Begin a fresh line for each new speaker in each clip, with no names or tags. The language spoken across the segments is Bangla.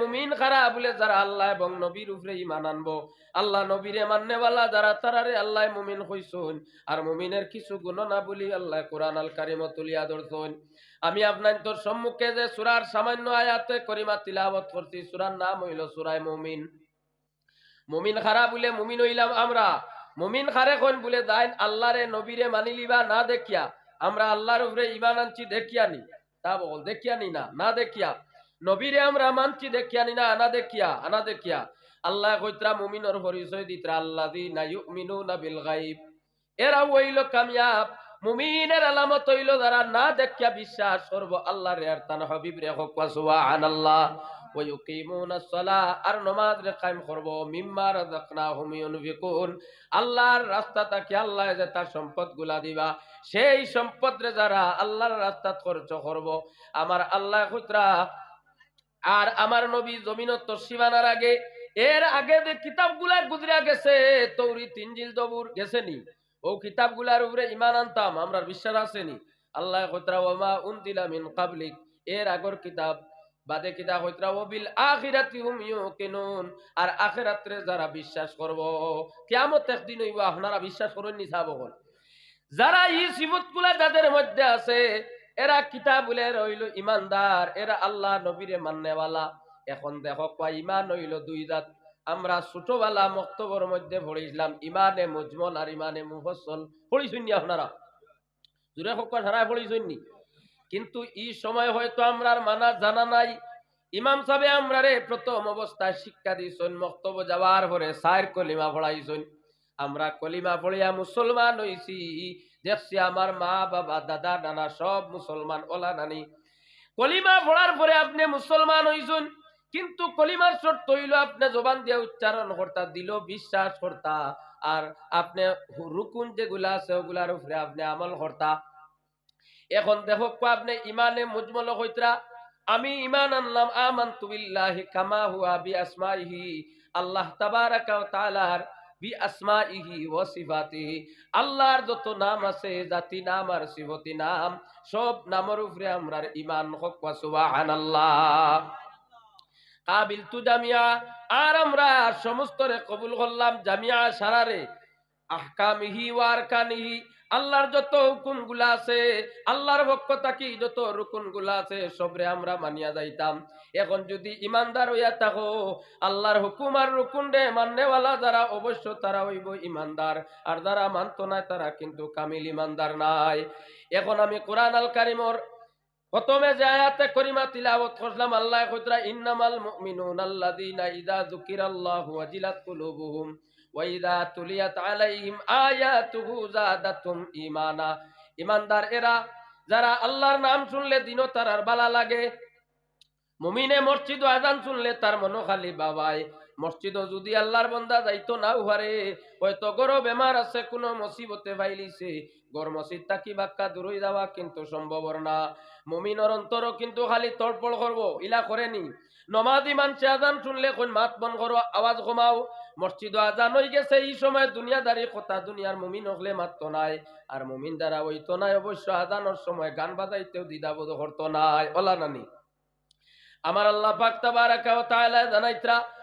মুমিন খারা বলে যারা আল্লাহ এবং নবীর উপরে ইমান আনব, আল্লাহ নবীরে মান্যওয়ালা যারা তারারে আল্লাহ মুমিন হইছুন আর মুমিনের কিছু গুণ না বলি আল্লাহ কোরআন আল কারিম তুলিয়া ধরছুন আমি আপনার তোর সম্মুখে যে সুরার সামান্য আয়াতে করিমা তিলাবত করছি, সুরার নাম হইল সুরায় মুমিন। মুমিন খারা বলে মুমিন হইলাম আমরা। মুমিন খারে কোন বলে দাইন আল্লাহরে নবীরে মানি লিবা না দেখিয়া, আমরা আল্লাহর উপরে ইমান আনছি দেখিয়া নি। তা বল, দেখিয়া নি না? না দেখিয়া। নবীরে আমরা মানছি, দেখিয়া নি না, আনা দেখিয়া আনা দেখিয়া। আল্লাহ কইত্রা, মুমিনর পরিচয় দিত্রা, আল্লাযীনা ইউমিনুনা বিল গায়ব। এরা হইল কামিয়াব। মুমিনের আলামত হইল যারা না দেখিয়া বিশ্বাস করব আল্লাহর আর তান হাবিব রে হক সুবহানাল্লাহ। ওয়া ইউকিমুনাস সালাহ আর নামাজ রে কায়েম করব। মিম্মা রাযাকনাহুম ইউনফিকুন। আল্লাহর রাস্তা তাকে আল্লাহ যে তার সম্পদগুলা দিবা, সেই সম্পদ রে যারা আল্লাহর রাস্তা খরচ করব আমার আল্লাহ খুতরা আর আমার নবী জমিনত সীমানার আগে, এর আগে যে কিতাবগুলা গুজরা গেছে, তৌরি তিনজিল দবুর গেছেনি। ও কিতাবগুলার উপরে ইমান আনতাম, আমরা বিশ্বাস আসেনি। যারা বিশ্বাস করব, কিয়ামত নি সাহাব যারা এই সিবতগুলা যাদের মধ্যে আছে এরা কিতাবুলে রইল ইমানদার, এরা আল্লাহ নবীরে মান্নেওয়ালা এখন দেখো কয় ইমান হইল দুই জাত। আমরা ছোটবেলা মক্তবর মধ্যে পড়েছিলাম, ইমানে মুজমল আর ইমানে মুফসল। পড়িছুন নি আপনারা? জুড়ে হোক সারা পড়িছুন নি? কিন্তু এই সময় হয়তো আমরার মানা জানা নাই। ইমাম সাহেব আমরা রে প্রথম অবস্থায় শিক্ষা দিয়েছেন, মক্তব যাওয়ার পরে সাইর কলিমা পড়াইছেন। আমরা কলিমা পড়িয়া মুসলমান হইছি দেখছি আমার মা, বাবা, দাদা, নানা, সব মুসলমান, ওলা, নানি। কলিমা পড়ার পরে আপনি মুসলমান হইছেন, কিন্তু কলিমার শর্ত হইল আপনি জবান দিয়ে উচ্চারণ করতা, দিল বিশ্বাস করতা, আর আপনি রুকুন যেগুলা আছে ওগুলার উপরে আপনি আমল করতা। এখন দেখো আপনি ইমানে মুজমল হইতরা আমি ইমান আনলাম আমান তুবিল্লাহি কামা হুয়া বি আসমাইহি আল্লাহ তাবারাকা ওয়া তাআলার আল্লাহর যত নাম আছে, জাতি নাম আর সিফতি নাম, সব নামের উপরে আমরার ইমান হক সুবাহান আল্লাহ কাবিল তু জামিয়া, আর আমরা সমস্তরে কবুল করলাম জামিয়া সারারে, আহকামিহি ওয়া আরকানিহি। আল্লাহর যত হুকুমগুলা আছে, আল্লাহর পক্ষ থাকি যত রুকুনগুলা আছে, সবরে আমরা মানিয়া যাইতাম। এখন যদি ইমানদার হইয়া থাকো, আল্লাহর হুকুম আর রুকুন রে মান্যওয়ালা যারা অবশ্য তারা হইব ইমানদার। আর যারা মানত নাই তারা কিন্তু কামিল ইমানদার নাই। এখন আমি কোরআন আল কারিমর প্রথমে যে আয়াতে করিমা তিলাওয়াত করলাম, আল্লাহ কইতরা ইন্নামাল মুমিনুন আল্লাযীনা ইযা যুকিরাল্লাহু ওয়াজিলাত কুলুবুহুম ওয়া ইযা তুলিয়াত আলাইহিম আয়াতুহু যাদাতুম ঈমানা। ইমানদার এরা, যারা আল্লাহর নাম শুনলে দিনও তারার বালা লাগে, মুমিনে মসজিদ আজান শুনলে তার মনো খালি বাবাই মসজিদ যদি আল্লাহর বন্দা যাইতো না উহারে, হয়তো গরো বেমার আছে, কোনো মুসিবতে পাইলিছে গর মসজিদ তাকি বাক্কা দূরই যাওয়া কিন্তু সম্ভব না। মুমিনর অন্তর কিন্তু খালি তড়পড় করব, ইলা করেনি নমাদি মানছে আজান শুনলে কোন মাত বন করো, আওয়াজ কমাও মসজিদ আজান হয়ে গেছে, এই সময় দুনিয়াদারি কথা দুনিয়ার মুমিন হলে মাত্র নাই। আর মুমিন দ্বারা ওইতো নাই, অবশ্য আজানোর সময় গান বাজাইতেও দ্বিধাবোধ করতো নাই। ওলা নানি। আমার আল্লাহ পাক তাবারাকা ওয়া তাআলা জানাইত্রা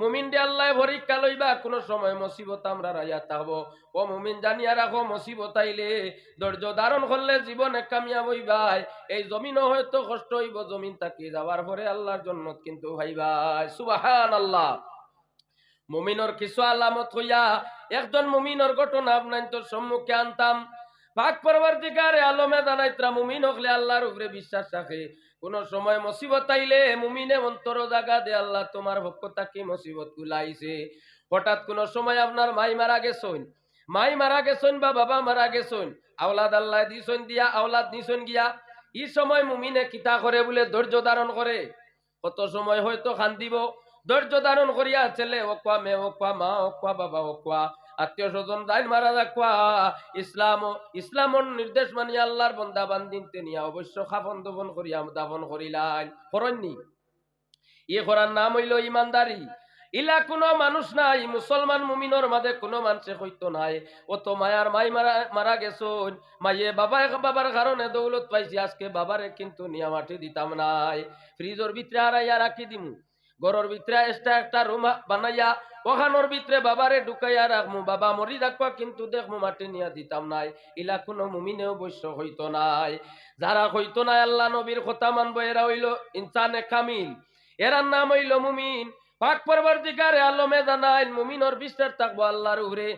মুমিন দে আল্লাহ পরীক্ষা লইবা, কোন সময় মুসিবত আমরা রাইয়া থাকব ও মুমিন জানিয়া রাখো, মুসিবত আইলে ধৈর্য ধারণ করলে জীবনে কামিয়াব হইবাই এই জমিনও হয়তো কষ্ট হইব, জমিন তাকে যাওয়ার পরে আল্লাহর জন্য কিন্তু ভাইবাই সুবাহান আল্লাহ মুমিনর কিছু আলামত হইয়া একজন মুমিনর ঘটনা আপনার তোর সম্মুখে আনতাম। পাক পরবর্তীকারে আলমে জানাইত্রা, মুমিন হকলে আল্লাহর উপরে বিশ্বাস রাখে। কোন সময় মুসিবত আইলে মুমিনে অন্তর জাগা দে, আল্লাহ তোমার পক্ষ থাকি মুসিবত গুলাইছে? হঠাৎ কোন সময় আপনার মাই মারা গেছইন মাই মারা গেছইন বা বাবা মারা গেছইন আওলাদ আল্লাহ দিছইন দিয়া, আওলাদ নিছইন গিয়া? এই সময় মুমিনে কিতা করে বলে ধৈর্য ধারণ করে? কত সময় হয়তো খান্দিব? ধৈর্য ধারণ করিয়া ছেলে ওকুয়া মেয়ে ওকুয়া মা ওকুয়া বাবা ওকুয়া আত্মীয় স্বজন যাই মারা রাখবা ইসলাম, ইসলামর নির্দেশ মানি আল্লাহর অবশ্য খাফন করিয়া ইয়ে করার নাম হইল ইমানদারি। ইলা কোনো মানুষ নাই, মুসলমান মুমিনর মাঝে কোনো মানুষে হইতো নাই। ও তো মায়ার মাই মারা মারা গেছন। মাইয়ে বাবা বাবার কারণে দৌলত পাইছি, আজকে বাবারে কিন্তু নিয়া মাটি দিতাম নাই। ফ্রিজর ভিতরে হারাইয়া রাখি দিমু। ঘরের ভিতরে এক্সট্রা একটা রুম বানাইয়া, ওখানোর ভিতরে বাবারে ঢুকাইয়া রাখমু। বাবা মরি রাখবা কিন্তু দেখমু মাটি নিয়া দিতাম নাই, ইলা কোনো মুমিনেও বৈশ্য হইত নাই। যারা হইত নাই, আল্লাহ নবীর কথা মানবো, এরা হইল ইনসানে কামিল। এরার নাম হইল মুমিন। পাক পরবর্তীকারে আলমে জানাইল, মুমিনর বিশ্বাস থাকব আল্লাহর উপরে।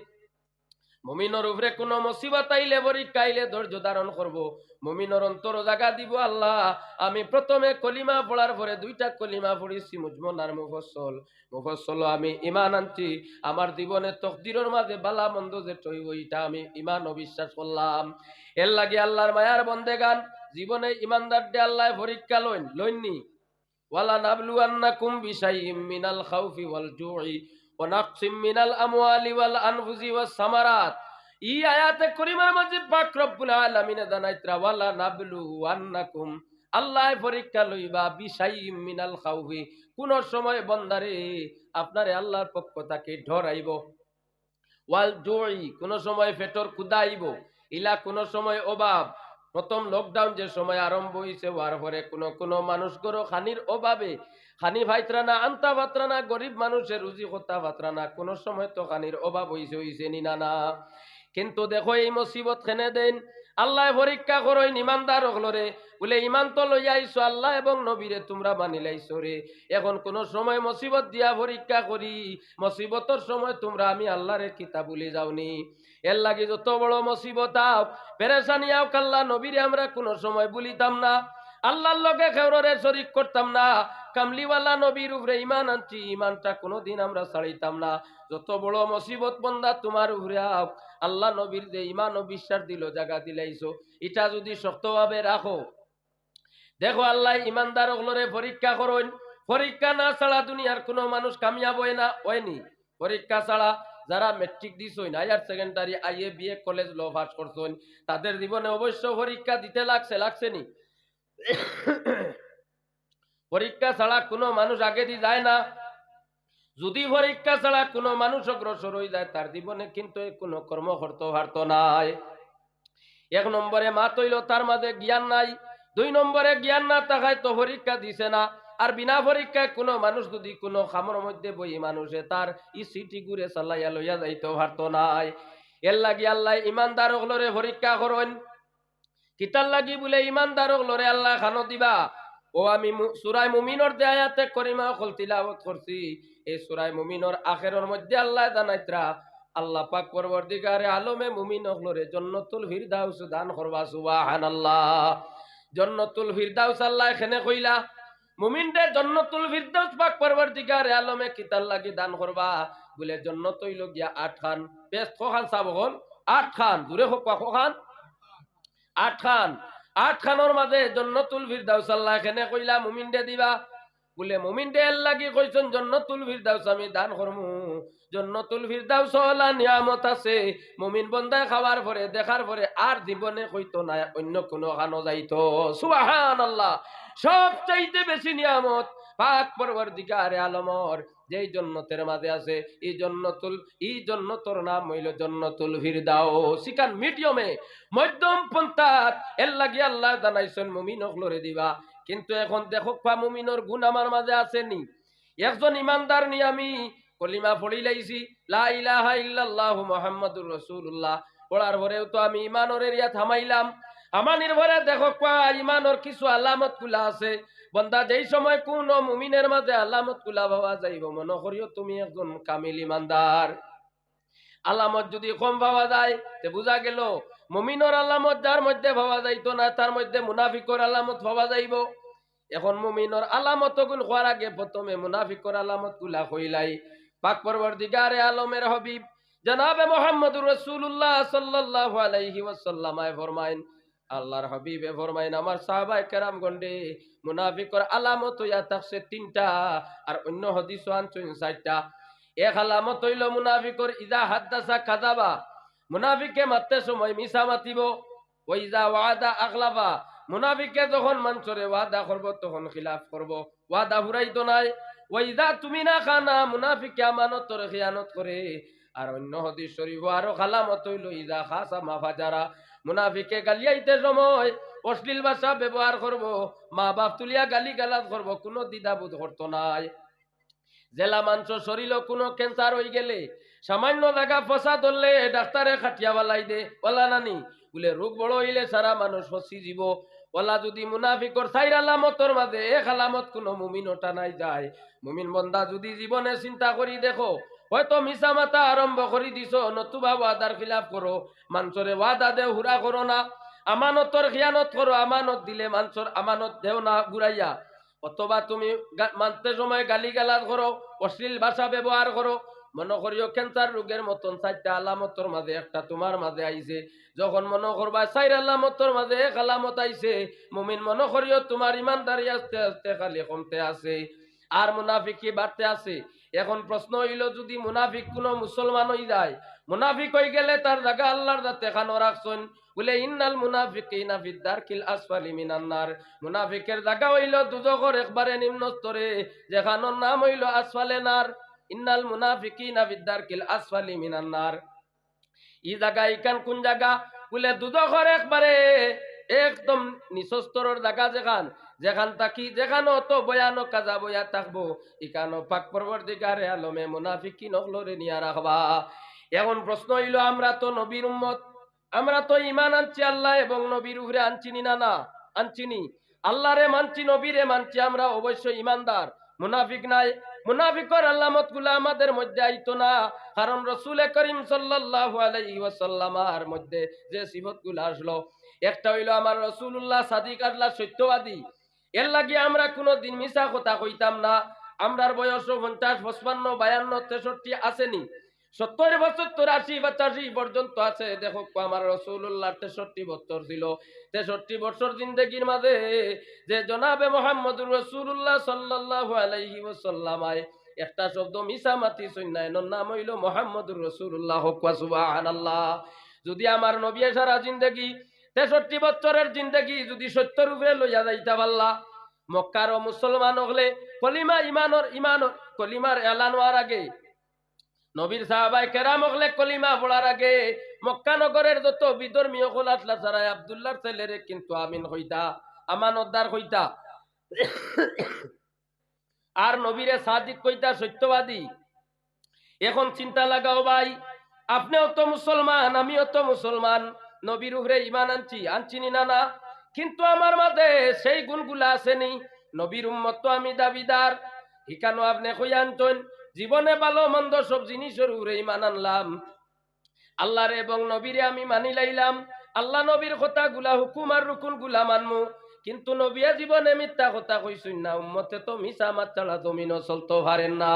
মুমিনর উপরে কোনো মুসিবত আইলে পরীক্ষা আইলে ধৈর্য ধারণ করব। মুমিনর অন্তর জাগা দিব আল্লাহ। আমি প্রথমে কলিমা পড়ার পরে দুইটা কলিমা পড়েছি, মুজমন আর মুফসল। মুফসল আমি ইমান আনছি। আমার জীবনে তকদিরের মাঝে বালা মন্দ যে টইব এটা আমি ইমান অবিশ্বাস করলাম। এর লাগে আল্লাহর মায়ার বন্দে গান। জীবনে ইমানদার দে আল্লাহ পরীক্ষা লইন, লইননি। ওয়ালা নাবলুয়ান্নাকুম বিশাইইম মিনাল খাউফি ওয়াল জুই। মিনাল আয়াতে পাক রব্বুল ওয়ালা নাবলুয়ান্নাকুম আল্লাহ পরীক্ষা লইবা মিনাল কোন সময় বন্দারে আপনারে আল্লাহর পক্ষ থেকে ডরাইব ওয়াল জুই, কোন সময় পেটর কুদাইব। ইলা, কোন সময় অভাব প্রথম লকডাউন যে সময় আরম্ভ হয়েছে হওয়ার পরে কোনো কোনো মানুষ গরো খানির অভাবে খানি ভাইত্রানা, আন্তা ভাত্রানা, গরিব মানুষের রুজি কথা ভাত্রানা। কোনো সময় তো খানির অভাব হয়েছে হয়েছে নি না না কিন্তু দেখো এই মুসিবত খেনে দেন? আল্লাহ পরীক্ষা করো ইমানদার হলরে বলে, ইমান তো লইয়া আইসো আল্লাহ এবং নবীরে, তোমরা মানিলাইছো রে। এখন কোন সময় মুসিবত দিয়া পরীক্ষা করি, মুসিবতর সময় তোমরা আমি আল্লাহরে কিতাব বলে যাওনি। এর লাগি যত বড় মুসিবত আও, পেরেশানি আও কাল্লা নবীরে আমরা কোন সময় বলিতাম না। আল্লাহর লগে খেউরে শরিক করতাম না। কামলিওয়ালা নবীর উপরে ইমান আনছি ইমানটা কোনোদিন আমরা ছাড়িতাম না। যত বড় মুসিবত বন্দা তোমার উপরে আল্লাহ নবীর যে ইমান ও বিশ্বাস দিল জায়গা দিলাইছো। এটা যদি শক্তভাবে রাখো। দেখো আল্লাহ ইমানদার ওগুলোরে পরীক্ষা করুন। পরীক্ষা না ছাড়া দুনিয়ার কোনো মানুষ কামিয়াব হয় না, হয়নি। পরীক্ষা ছাড়া যারা matric দিছইন higher secondary IA BA college law pass করছেন তাদের জীবনে অবশ্য পরীক্ষা দিতে লাগছে লাগছে নি? পরীক্ষা ছাড়া কোনো মানুষ আগে দিয়ে যায় না। যদি পরীক্ষা ছাড়া কোনো মানুষ অগ্রসর হয়ে যায়, তার জীবনে কিন্তু কোনো কর্ম করতে নাই। এক নম্বরে মা তৈল তার মাঝে জ্ঞান নাই, দুই নম্বরে জ্ঞান না থাকায় তো পরীক্ষা দিছে না। আর বিনা পরীক্ষায় কোনো মানুষ যদি কোনো খামর মধ্যে বই মানুষে তার ই সিটি ঘুরে চালাইয়া লইয়া যাইতে পারত নাই। এর লাগি আল্লাহ ইমানদার হলরে পরীক্ষা করেন। কিতার লাগি বলে ইমানদার হলরে আল্লাহ খানো দিবা। ও আমি সুরাই মুমিনর যে আয়াতে করিমা অকল তিলাবত করছি, এই সুরাই মুমিনর আখেরর মধ্যে আল্লাহ জানাইত্রা, আল্লাহ পাক পরবর্তীকারে আলমে মুমিন হলরে জন্নতুল ফিরদাউস দান করবা, সুবহানাল্লাহ। জন্নতুল ফিরদাউস আল্লাহ এখানে কইলা, মুমিনদের জন্নতুল ফিরদাউস পাক পরবর্তীকারে আলমে কিতার লাগি দান করবা, বলে জন্নত হইল গিয়া আট খান। বেশ খান হল আট খান দূরে হোক খান? আট খান। আট খানোর মাঝে জন্নতুল ফিরদাউস, আল্লাহ এখানে কইলা মুমিনদে দিবা? বলে মুমিনদে এর লাগি কইছেন? জন্নতুল ফিরদাউস আমি দান করমু। জন্নতুল ফিরদাউস হলা নিয়ামত আছে। মুমিন বন্দায় খাওয়ার পরে, দেখার পরে আর জীবনে কইতো না, অন্য কোনো খানো যাইতো। সুবহানাল্লাহ। সব চাইতে বেশি নিয়ামত পাক পরবর্তীকারে আলমর। যেই জন্নতের মাঝে আছে, এই জন্নতুল এই জন্নতর নাম হইল জন্নতুল ফিরদাও সিকান মিডিয়ামে, মধ্যম পন্থাত, এর লাগি আল্লাহ জানাইছেন, মুমিন হলরে দিবা। কিন্তু এখন দেখো পা মুমিনর গুণ আমার মাঝে আসেনি। একজন ইমানদার নি আমি কলিমা পড়ি লাইছি, লা ইলাহা ইল্লাল্লাহু মুহাম্মাদুর রাসূলুল্লাহ। পড়ার পরেও তো আমি ইমানর এরিয়া থামাইলাম। আমার নির্ভরে দেখো পা ইমানর কিছু আলামতগুলা আছে। বন্দা, যেই সময় কোন মুমিনের মাঝে আলামতগুলা পাওয়া যাইব, মনে করিও তুমি একজন কামিল ইমানদার। আলামত যদি কম পাওয়া যায় বুঝা গেল, মুমিনর আলামত যার মধ্যে পাওয়া যাইতো না, তার মধ্যে মুনাফিকর আলামত পাওয়া যাইব। এখন মুমিনর আলামত গুণ হওয়ার আগে প্রথমে মুনাফিকর আলামতগুলা হইলাই। পাক পরবর্তীকারে আলমের হবিব, জনাবে মোহাম্মদুর রাসূলুল্লাহ সাল্লাল্লাহু আলাইহি ওয়াসাল্লাম ফরমাইন আল্লাহর হাবিবে ফরমাইন, আমার সাহাবায়ে কেরাম গন্ডে মুনাফিকর আলামত হইয়া থাকছে তিনটা আর অন্য হদিস আনছেন চারটা। এক আলামত হইল মুনাফিকর ইজা হাদ্দাসা কাযাবা মুনাফিকে মারতে সময় মিছা মাতিব। ওই ইজা ওয়াদা আগলাবা মুনাফিকে যখন মানসরে ওয়াদা করব, তখন খিলাফ করব। ওয়াদা ফুরাইতো নাই। ওই ইজা তুমি না খানা মুনাফিকে আমানতর খিয়ানত করে। আর অন্য হদিস শরীফ আরও খালামত হইল ইজা খাসা মাফাজারা মুনাফিকে গালিয়াইতে সময় অশ্লীল ভাষা ব্যবহার করব, মা বাপ তুলিয়া গালি গালাজ করব, কোনো দ্বিধাবোধ করতো নাই। জেলা মাংস শরীর কোনো ক্যান্সার হয়ে গেলে, সামান্য জায়গা ফসা ধরলে ডাক্তারে খাটিয়া বালাই দে ওলা নানি, বলে রোগ বড় হইলে সারা মানুষ ফসি যাব ওলা যদি মুনাফিকর সাইর আলামতর মাঝে এক আলামত কোনো মুমিন ওটা নাই যায়। মুমিন বন্দা যদি জীবনে চিন্তা করি দেখো হয়তো মিছা মাতা আরম্ভ করি দিছ, নতুবা ওয়াদার খিলাফ করো মানসরে ওয়াদা দে হুরা করো না। আমানতর খিয়ানত করো আমানত দিলে মানসর আমানত দেও না ঘুরাইয়া অথবা তুমি মানতে সময় গালি গালাজ করো অশ্লীল ভাষা ব্যবহার করো মনে করিও ক্যান্সার রোগের মতন চারটা আলামতর মাঝে একটা তোমার মাঝে আইছে যখন মনে করবা চার আলামতর মাঝে এক আলামত আইছে মুমিন মনে করিও তোমার ইমানদারি আস্তে আস্তে খালি কমতে আছে। আর মুনাফিকি বাড়তে আছে। এখন প্রশ্ন হইল, যদি মুনাফিক কোনো মুসলমান হয়ে যায়, মুনাফিক হয়ে গেলে তার জায়গা আল্লাহর যাতে খানো রাখছেন। বলে, ইন্নাল মুনাফিকিনা মুনাফিকের জায়গা হইল দুজকর একবারে নিম্ন স্তরে যেখানোর নাম হইল আসফালে নার। ইন্নাল মুনাফিকিনা ফিদ্দার কিল আসফালি মিনান্নার ই জায়গা ইকান কোন জায়গা? বলে দুজকর একবারে একদম নিচস্তরের জায়গা যেখান যেখান থাকি যেখানে অত বয়ানো কাজা বয়া থাকব। ইকানো পাক পরবর্তীকারে আলমে মুনাফিকি নকলরে নিয়া রাখবা। এখন প্রশ্ন হইল, আমরা তো নবীর উম্মত, আমরা তো ইমান আনছি আল্লাহ এবং নবীর উপরে আনচিনি না না? আনচিনি। আল্লাহরে মানছি, নবীরে মানছি, আমরা অবশ্যই ইমানদার মুনাফিক নাই, মুনাফিকর আল্লামতগুলা আমাদের মধ্যে আইতো না। কারণ রসুল করিম সাল্লাল্লাহু আলাইহি ওয়াসাল্লামার মধ্যে যে সিফতগুলা আসলো। একটা হইল, আমার রসুল্লাহ সাদিক আল্লাহ সত্যবাদী। এর লাগে আমরা কোনো দিন মিশা কথা কইতাম না। আমরার বয়স পঞ্চাশ, পঁচপান্ন, বায়ান্ন, তেষট্টি আসেনি। সত্তর বছর চৌরাশি পঁচাশি পর্যন্ত আছে। দেখো, আমার রসুল্লাহ তেষট্টি বছর ছিল। তেষট্টি বছর জিন্দগির মাঝে যে জনাবে মোহাম্মদুর রসুল্লাহ সাল্লাহ আলাইহি ওসাল্লামায় একটা শব্দ মিশা মাতি সৈন্যায়নের নাম হইল মোহাম্মদুর রসুল্লাহ হকুয়া সুবাহান আল্লাহ যদি আমার নবী সারা জিন্দগি তেষট্টি বছরের জিন্দগি যদি সত্য রূপে লইয়া যাইতা পারলা, মক্কার ও মুসলমান হলে কলিমা ইমানর ইমানর কলিমার এলান হওয়ার আগে, নবীর সাহাবাই কেরাম হলে কলিমা পড়ার আগে, মক্কা নগরের যত বিধর্মীয় হল সারাই আবদুল্লার ছেলেরে কিন্তু আমিন হইতা, আমানতদার হইতা। আর নবীরে সাদিক কইতা সত্যবাদী। এখন চিন্তা লাগাও ভাই, আপনিও তো মুসলমান, আমিও তো মুসলমান। নবীর উপরে ইমান আনছি আনছিনি না না কিন্তু আমার মাঝে সেই গুণগুলা আসেনি নবীর উম্মত তো আমি দাবিদার। হিকানো আপনি কই আনছেন? জীবনে ভালো, মন্দ সব জিনিসের উপরে ইমান আনলাম। আল্লাহর এবং নবীরে আমি মানি লাইলাম। আল্লাহ নবীর কথা গুলা হুকুম আর রুকুনগুলা মানমু। কিন্তু নবিয়া জীবনে মিথ্যা কথা কইসুন না। উম্মতে তো মিশা মাত ছাড়া জমিনও চলতে পারেন না।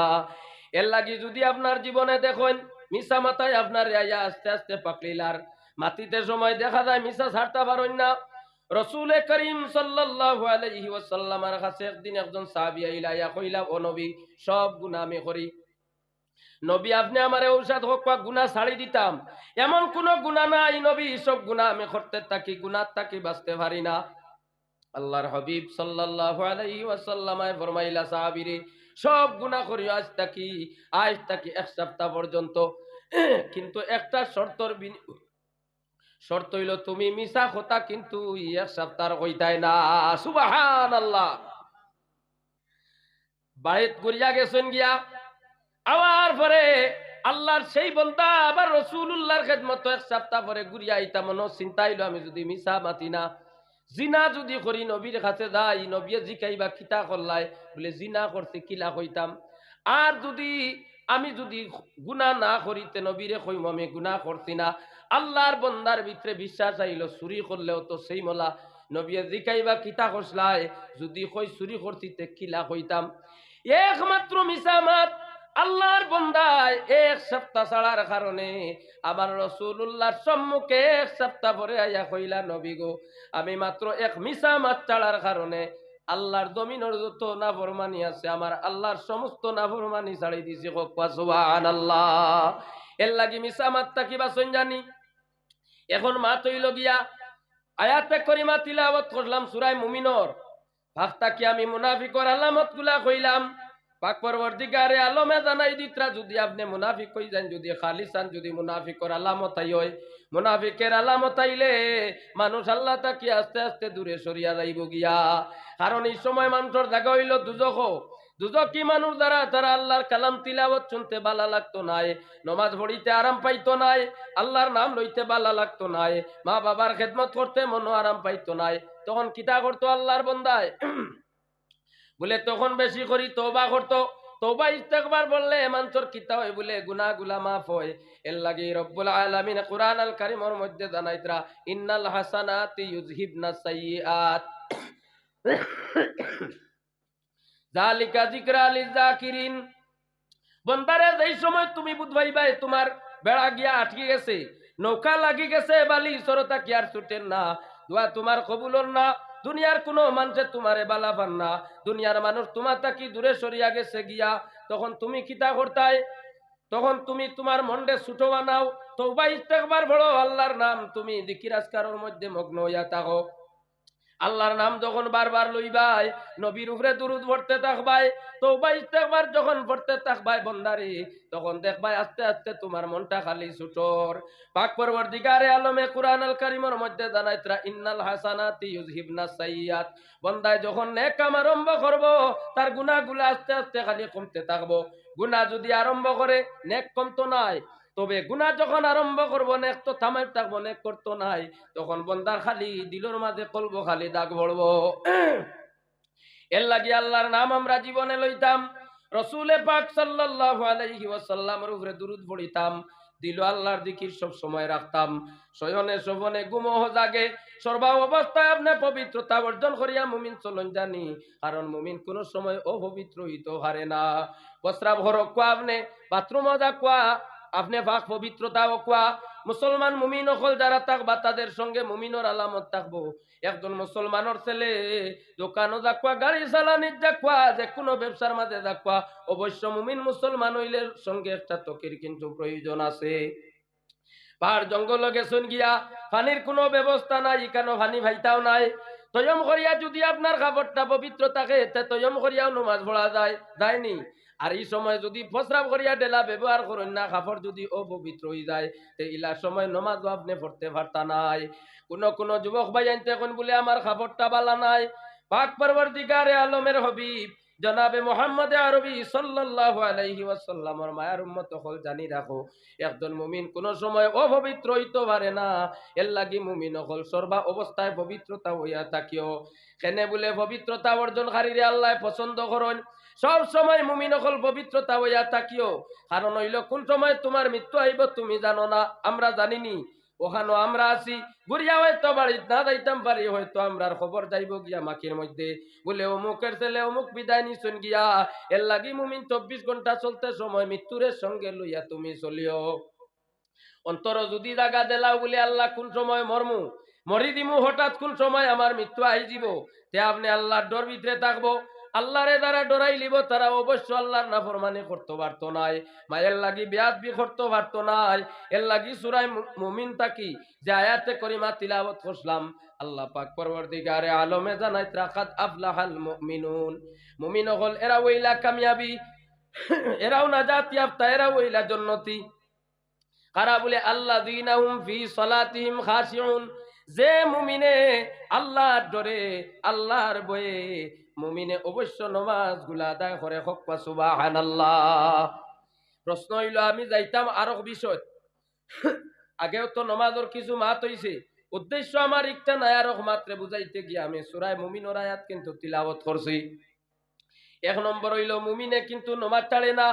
এর লাগি যদি আপনার জীবনে দেখেন মিশা মাথায় আপনার আস্তে আস্তে পাকলিলার মাটিতে সময় দেখা যায় মিশা ছাড়তে পারেন না। রসুল করিম সাল্লাল্লাহু কাছে একদিন একজন সাহাবী আইলা, ইয়া কইলা, ও নবী, সব গুনাহ আমি করি। নবী, আপনি আমার ঔষধ হোক বা গুণা ছাড়ি দিতাম। এমন কোন গুণা নাই নবী, সব গুণা আমি করতে থাকি গুণার থাকি, বাঁচতে পারি না। আল্লাহর হাবিব সাল্লাল্লাহু আলাইহি ওয়াসাল্লামায় ফরমাইলা সব গুনাহ করি আজ থাকি আজ থাকি এক সপ্তাহ পর্যন্ত। কিন্তু একটা শর্তর বিনি- শর্ত হইল, তুমি মিশা কথা কিন্তু এক সপ্তাহ কইতাই না। সুবাহান আল্লাহ বাড়িত গড়িয়া গেছেন গিয়া, আবার পরে আল্লাহর সেই বন্দা, আবার রসুল্লাহর খেদমত এক সপ্তাহ পরে ঘুরিয়া আইতা মনে চিন্তা হইল, আমি যদি মিশা মাতি না, জিনা যদি করি, নবীর কাছে যাই, নবীয়ে জিকাইবা কিতা করলাই? বলে, জিনা করতে কিলা কইতাম? আর যদি আমি যদি গুণা না করিতে নবীরে কইম, আমি গুণা করছি না। আল্লাহর বন্দার ভিতরে বিশ্বাস আইল চুরি করলেও তো সেই মলা। নবীয়ে জিকাইবা কিতা করসলাই যদি কই চুরি করতিতে কিলা কইতাম একমাত্র মিশা মাত আল্লাহর বন্দায় এক সপ্তাহ ছাড়ার কারণে আমার রসুল্লাহর সম্মুখে এক সপ্তাহ পরে আইয়া কইলা, নবী গো, আমি মাত্র এক মিশা মাছ ছাড়ার কারণে আল্লাহর জমিনের যত নাফরমানি আছে, আমার আল্লাহর সমস্ত নাফরমানি ছাড়ি দিছি সুবান আল্লাহ এর লাগি মিশা মাত্তা কিবা জানি? এখন মা তৈল গিয়া আয়াতে করিমা তিলাবত করলাম সুরাই মুমিনর ভাবতা কি আমি মুনাফিকর আলামতগুলা কইলাম? জানাই যদি আপনি মুনাফিক যদি যদি আলামত হয়। আলামত আস্তে আস্তে কারণ এই সময় মানুষের জায়গা হইল দুজক। দুজক মানুষ দ্বারা তারা আল্লাহর কালাম তিলাবত শুনতে ভালো লাগতো নাই, নমাজ পড়িতে আরাম পাইতো নাই, আল্লাহর নাম লইতে ভালো লাগতো নাই, মা বাবার খেদমত করতে মনো আরাম পাইতো নাই, তখন কিতা করতো আল্লাহর বন্দায়? বলে, তখন বেশি করি তোবা করতো। তোবা ইস্তেকবার বললে মানুষের কিতা হয়? বলে গুনা গুলা মাফ হয়। এর লাগি রব্বুল আলামিন কোরআন আল কারিমর মধ্যে জানাইতরা ইন্নাল হাসানাতি ইউযহিবনা সাইয়্যাত। জালিকা যিকরা লিযাকিরিন বন্দারে যেই সময় তুমি বুঝবাইবাই তোমার বেড়া গিয়া আটকে গেছে, নৌকা লাগি গেছে, বালি সরতা কি আর ছুটেন না। দোয়া তোমার কবুলর না, দুনিয়ার কোনো মানুষে তোমারে বালা পান না। দুনিয়ার মানুষ তোমার তাকি দূরে সরিয়া গেছে গিয়া, তখন তুমি কিতা করতাই? তখন তুমি তোমার মন্ডে ছুটো বানাও তৌবা ইস্তেকবার বড় আল্লাহর নাম তুমি দিকিরাজকারের মধ্যে মগ্ন হইয়া থাকো। আল্লাহর নাম যখন বারবার লইবাই, নবীর উপরে দুরুদ ভরতে থাকবাই তৌবা ইস্তেকবার যখন ভরতে থাকবাই বন্দারি, তখন দেখবাই আস্তে আস্তে তোমার মনটা খালি ছুটোর পাক পরবর্তীকারে আলমে কুরআন আল কারিমের মধ্যে জানাইতরা ইন্নাল হাসানাতি ইউযহিবনা সাইয়্যাত। বন্দায় যখন নেক আরম্ভ করব, তার গুনাহগুলো আস্তে আস্তে খালি কমতে থাকব। গুনাহ যদি আরম্ভ করে, নেক কমতো নাই। তবে গুনাহ যখন আরম্ভ করব, নেক তো থামাই থাকব, নেক করতো নাই। তখন বন্দার খালি দিলর মাঝে কলব, খালি দাগ ভরবো। এর লাগি আল্লাহর নাম আমরা জীবনে লইতাম। রসুলে পাক সাল্লাল্লাহু আলাইহি উপরে দুরুদ পড়িতাম। দিল আল্লাহর দিকির সব সময় রাখতাম। শয়নে শোভনে গুমহ জাগে। সর্বা অবস্থায় আপনি পবিত্রতা অর্জন করিয়া মুমিন চলন জানি। কারণ মুমিন কোনো সময় অপবিত্র হইতে হারে না। বস্ত্রাব হরক কোয়া আপনি, বাথরুমও যা কোয়া আপনি পাক পবিত্রতা কোয়া। মুসলমান মুমিন অকল যারা থাকবা, তাদের সঙ্গে মুমিনর আলামত থাকব। একজন মুসলমানের ছেলে দোকানও যাকুয়া, গাড়ি চালানির যাকুয়া যে কোনো ব্যবসার মাঝে যাকুয়া, অবশ্য মুমিন মুসলমান হইলে সঙ্গে একটা তকির কিন্তু প্রয়োজন আছে। পাহাড় জঙ্গল গেছুন গিয়া, পানির কোনো ব্যবস্থা নাই, কেন পানি ভাইতাও নাই? তয়ম করিয়া যদি আপনার খাবারটা পবিত্র থাকে তয়ম করিয়াও নমাজ পড়া যায়, যায়নি। আর এই সময় যদি ফসরাব করিয়া ডেলা ব্যবহার করেন না কাপড় যদি অপবিত্র হয়ে যায়, তে ইলার সময় নমাজ আপনি পড়তে পারতা নাই। কোন কোন যুবক ভাই আনতে এখন বলে, আমার খাবারটা বালা নাই। পাক পরবর্তীকারে আলমের হবিব, জনাবে মোহাম্মদ আরবি সাল্লাল্লাহু আলাইহি ওয়াসাল্লামের মায়ার উম্মত হল, জানি রাখো, একজন মুমিন কোন সময় অপবিত্র হইতে পারে না। এর লাগি মুমিন হল সর্বা অবস্থায় পবিত্রতা হইয়া থাকিও। কেনে বলে, পবিত্রতা অর্জনকারীরে আল্লাহ পছন্দ করেন। সব সময় মুমিন হল পবিত্রতা হইয়া থাকিও। কারণ হইল, কোন সময় তোমার মৃত্যু আইব তুমি জানো না, আমরা জানিনি। ওখানে আমরা আছি। ঘুরিয়া হয়তো বাড়ি না যাইতাম পারি হয়তো আমরার খবর যাইব গিয়া মাখির মধ্যে। বলে, অমুকের ছেলে অমুক বিদায় নিছুন গিয়া, এর লাগি মুমিন চব্বিশ ঘণ্টা চলতে সময় মৃত্যুরের সঙ্গে লইয়া তুমি চলিও। অন্তর যদি জাগা দেলাও বলে, আল্লাহ কোন সময় মরমু? মরি দিমু, হঠাৎ কোন সময় আমার মৃত্যু আই যাব। তে আপনি আল্লাহর ডর ভিতরে থাকব। আল্লাহরে দ্বারা ডরাই লিব, তারা অবশ্য আল্লাহর নাফরমানি করতে পারতো নাই। মা মায়ের লাগি বিয়াদ বি করতে পারতো নাই। এর লাগি সুরাই মুমিন তাকি যে আয়াতে করিমা তিলাবত করলাম আল্লাহ পাক পরবর্তীকারে আলমে জানাই রাখাত আফলাহাল মুমিনুন। মুমিন হল, এরা ওইলা কামিয়াবি, এরাও না জাতি আফতা এরা ওইলা জন্নতি। কারা বলে আল্লাহ দিনাহুম ফি সলাতিহিম খাশিউন। যে মুমিনে আল্লাহর ডরে, আল্লাহর বয়ে মুমিনে অবশ্য নমাজগুলা আদায় করে, হক সুবহানাল্লাহ। প্রশ্ন হইল, আমি যাইতাম আরও বিষয় আগেও তো নমাজের কিছু মাত হইছে। উদ্দেশ্য আমার একটা আরও মাত্রে বুঝাইতে গিয়ে আমি সুরায় মুমিনর আয়াত কিন্তু তিলাবত করছি। এক নম্বর হইল, মুমিনে কিন্তু নমাজ ছাড়ে না।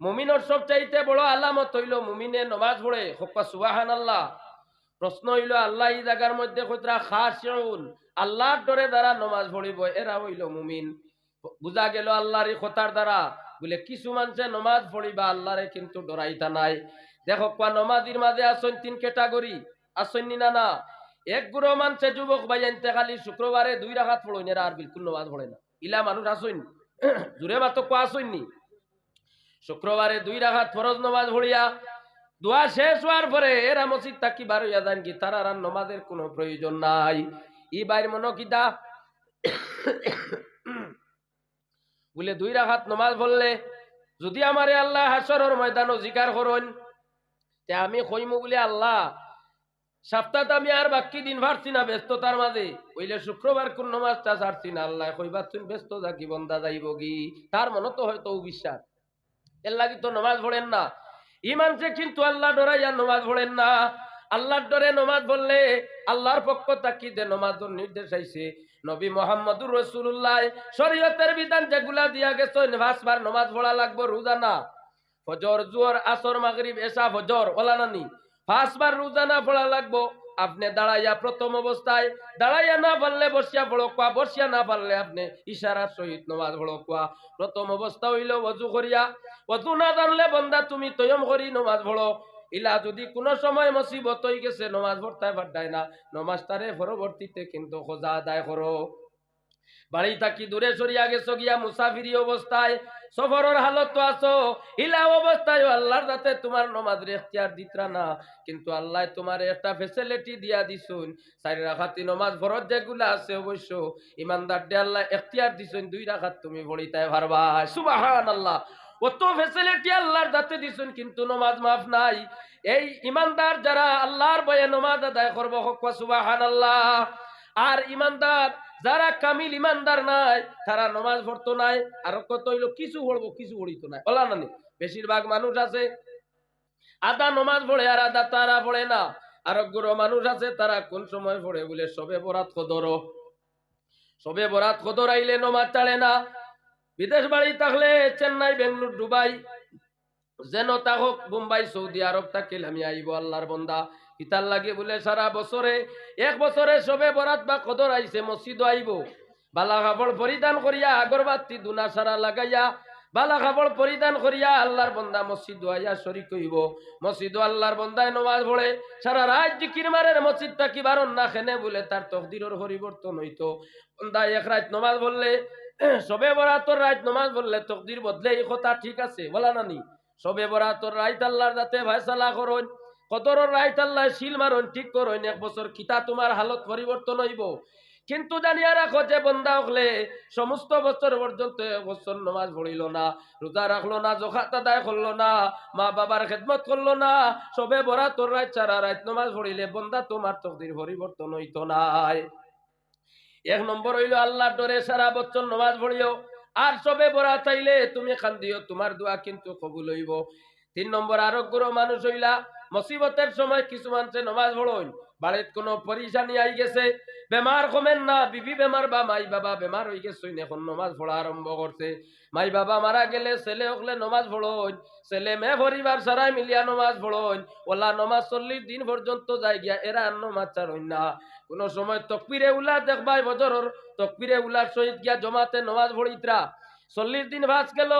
মুমিনর সবচাইতে বড় আলামত হইল, মুমিনে নমাজ পড়ে, হক সুবহানাল্লাহ। প্রশ্ন হইল, আল্লাহ এই জায়গার মধ্যে কতরা খাস আল্লাহর ডরে দ্বারা নমাজ পড়িব, এরা হইল মুমিন। বুঝা গেল আল্লাহর এই কথার দ্বারা। বলে, কিছু মানুষে নমাজ পড়িবা, আল্লাহরে কিন্তু ডরাইতা নাই। দেখো, কোয়া নমাজির মাঝে আসন তিন ক্যাটাগরি। আসন না না এক গুরো মানুষে যুবক ভাই আনতে খালি শুক্রবারে দুই রাখাত পড়ই আর বিলকুল নমাজ পড়ে না। ইলা মানুষ আসইন। জুড়ে মাত্র কোয়া আসইননি শুক্রবারে দুই রাখাত ফরজ নমাজ পড়িয়া দোয়া শেষ হওয়ার পরে এরা মসজিদ তাকি বার হইয়া কি, তার আর নমাজের কোনো প্রয়োজন নাই। ই বাইর মনো কিতা বলে, দুই রাখাত নমাজ পড়লে যদি আমারে আল্লাহ হাসরের ময়দানও জিকার করুন, তে আমি কইমু বলে, আল্লাহ সপ্তাহ আমি আর বাকি দিন ভারছি না ব্যস্ততার মাঝে। ওইলে শুক্রবার কোন নমাজটা ছাড়ছি না, আল্লাহ কইবার তুমি ব্যস্ত থাকি, বন্দা যাইব কি? তার মনে তো হয়তো বিশ্বাস। এর লাগি তো নমাজ পড়েন না। ইমানছে কিন্তু আল্লাহ ডরাইয়া নমাজ পড়েন না। আল্লাহর ডরে নমাজ বললে আল্লাহর পক্ষ তাকিদে নমাজ নির্দেশ আইছে। নবী মোহাম্মদুর রসুল্লাহ শরীয়তের বিধান যেগুলা দিয়া গেছে ভাসবার নমাজ পড়া লাগবো রোজানা ফজর জোর আসর, মাগরিব এসা ফজর ওলানানি নানি। রোজা রোজানা পড়া লাগবো। আপনি দাঁড়াইয়া প্রথম অবস্থায় দাঁড়াইয়া না পারলে বসিয়া ভড়কুয়া কোয়া বসিয়া না পারলে আপনি ইশারা সহিত নমাজ ভড়কুয়া। কোয়া প্রথম অবস্থা হইল অজু করিয়া অজু না জানলে বন্দা তুমি তয়ম করি নমাজ পড়ো ইলা যদি কোনো সময় মুসিবত হয়ে গেছে, নমাজ ভরতায় ভাড্ডায় না। নমাজ তারে পরবর্তীতে কিন্তু সোজা আদায় করো। বাড়ি থাকি দূরে সরিয়া গেছো গিয়া মুসাফিরি অবস্থায়, সফরের হালত তো আছো, ইলা অবস্থায় আল্লাহর যাতে তোমার নমাজের এখতিয়ার দিতরা না। কিন্তু আল্লাহ তোমার একটা ফেসিলিটি দিয়া দিছুন। চারি রাখাতি নমাজ ফরজ যেগুলা আছে অবশ্য ইমানদার দে আল্লাহ এখতিয়ার দিছুন, দুই রাখাত তুমি পড়িতাই পারবা সুবাহান আল্লাহ অত ফেসিলিটি আল্লাহর যাতে দিছুন, কিন্তু নমাজ মাফ নাই। এই ইমানদার যারা আল্লাহর বয়ে নমাজ আদায় করব, হক সুবাহান আল্লাহ আর ইমানদার যারা কামিল ইমানদার নাই, তারা নমাজ পড়তো নাই, আর কত হইল কিছু পড়ব, কিছু পড়িত নাই। ওলা নানি, বেশিরভাগ মানুষ আছে আদা নমাজ পড়ে আর আদা তারা পড়ে না। আর গুরু মানুষ আছে, তারা কোন সময় পড়ে বলে, সবে বরাত খদর সবে বরাত খদর আইলে নমাজ চালে না। বিদেশ বাড়ি থাকলে চেন্নাই, বেঙ্গলোর, দুবাই যেন তা হোক বোম্বাই সৌদি আরব থাকিল আমি আইব আল্লাহর বন্দা। ইতার লাগে বলে সারা বছরে, এক বছরে সবে বরাত বা কদর আইছে মসজিদ আইব। বালা কাপড় পরিধান করিয়া আগরবাতি দুনা সারা লাগাইয়া, বালা কাপড় পরিধান করিয়া আল্লাহর বন্দা মসজিদ আইয়া শরিক হইব। মসজিদ আল্লাহর বন্দায় নমাজ পড়ে, সারা রাত জিকির মারের মসজিদ থাকি বারণ না খেনে বলে তার তকদিরের পরিবর্তন হইতো। বন্দা এক রাত নমাজ বললে, সবে বরাতর রাত নমাজ বললে তকদির বদলে এই কথা ঠিক আছে, বলা নানি। সবে বরাতর রাত আল্লাহর যাতে ভাইসালা করুন। কদরের রাইত আল্লাহ শিল মারন, ঠিক করুন, এক বছর কিতা তোমার হালত পরিবর্তন হইব। কিন্তু জানিয়া রাখো যে বন্দা হলে সমস্ত বছর পর্যন্ত বছর নমাজ পড়িল না, রোজা রাখল না জখাত আদায় করল না মা বাবার খেদমত করল না, সবে বরা তোর রাত চারা রাত নমাজ পড়িলে বন্দা তোমার তকদির পরিবর্তন হইতো নাই। এক নম্বর হইল আল্লাহর ডরে সারা বছর নমাজ পড়িও। আর সবে বরা চাইলে তুমি খান্দিও তোমার দোয়া কিন্তু কবুল হইব। তিন নম্বর আরোগ্য মানুষ হইলা, মুসিবতের সময় কিছু মানুষে নমাজ পড়ইন বাড়িত কোনো পরিশানি আই গেছে, বেমার কমেন না, বিবি বেমার বা মাই বাবা বেমার হয়ে গেছে এখন নমাজ পড়া আরম্ভ করছে। মাই বাবা মারা গেলে ছেলে হকলে নমাজ পড়ইন ছেলে মেয়ে পরিবার সারাই মিলিয়া নমাজ পড়ইন ওলা নমাজ চল্লিশ দিন পর্যন্ত যাই গিয়া, এরা আর নমাজ ছাড়ইন না। কোন সময় তকবিরে উলা দেখবাই বজরর তকবিরে উলার সহিত গিয়া জমাতে নমাজ ভরিত্রা। চল্লিশ দিন ভাস গেল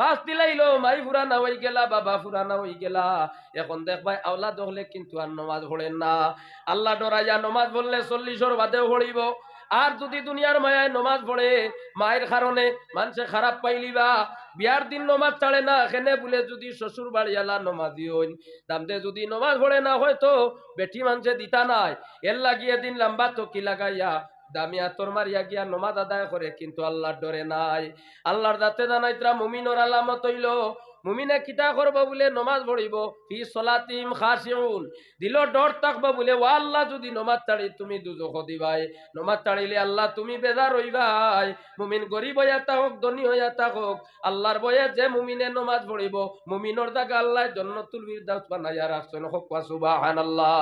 ভাস দিলাইলো, মাই ফুরানা হয়ে গেলা, বাবা ফুরানা হয়ে গেলা। এখন দেখবাই আওলা দখলে কিন্তু আর নমাজ ভরেন না। আল্লাহ ডরাইয়া নমাজ ভরলে চল্লিশর বাদেও পড়িব আর যদি দুনিয়ার মায়ায় নমাজ পড়ে, মায়ের কারণে মানুষে খারাপ পাইলিবা বিয়ার দিন নমাজ ছাড়ে না এখানে বলে যদি শ্বশুর বাড়ি আলা নমাজি হইন? দামতে যদি নমাজ পড়ে না হয়তো বেটি মানুষে দিতা নাই। এর লাগিয়ে দিন লম্বা তো কি লাগাইয়া দামিয়া তোর মারিয়া গিয়া নমাজ আদায় করে, কিন্তু আল্লাহর ডরে নাই। আল্লাহর দাতে জানাইতরা মুমিনর আলামত হইল। মুমিনে কিতা করব বলে? নমাজ পড়িব ফি সলাতিম খাসিউন দিল ডর থাকব বলে, ও আল্লাহ, যদি নমাজ ছাড়ি তুমি দুজখ দিবাই, নমাজ ছাড়িলে আল্লাহ তুমি বেজার হইবাই। মুমিন গরিব হইয়া হোক ধনী হইয়া হোক আল্লাহর বয়ে যে মুমিনে নমাজ পড়িব মুমিনর দাগা আল্লাহ জন্নতুল বিরদাউস বানাইয়া রাখছেন হক সুবহানাল্লাহ।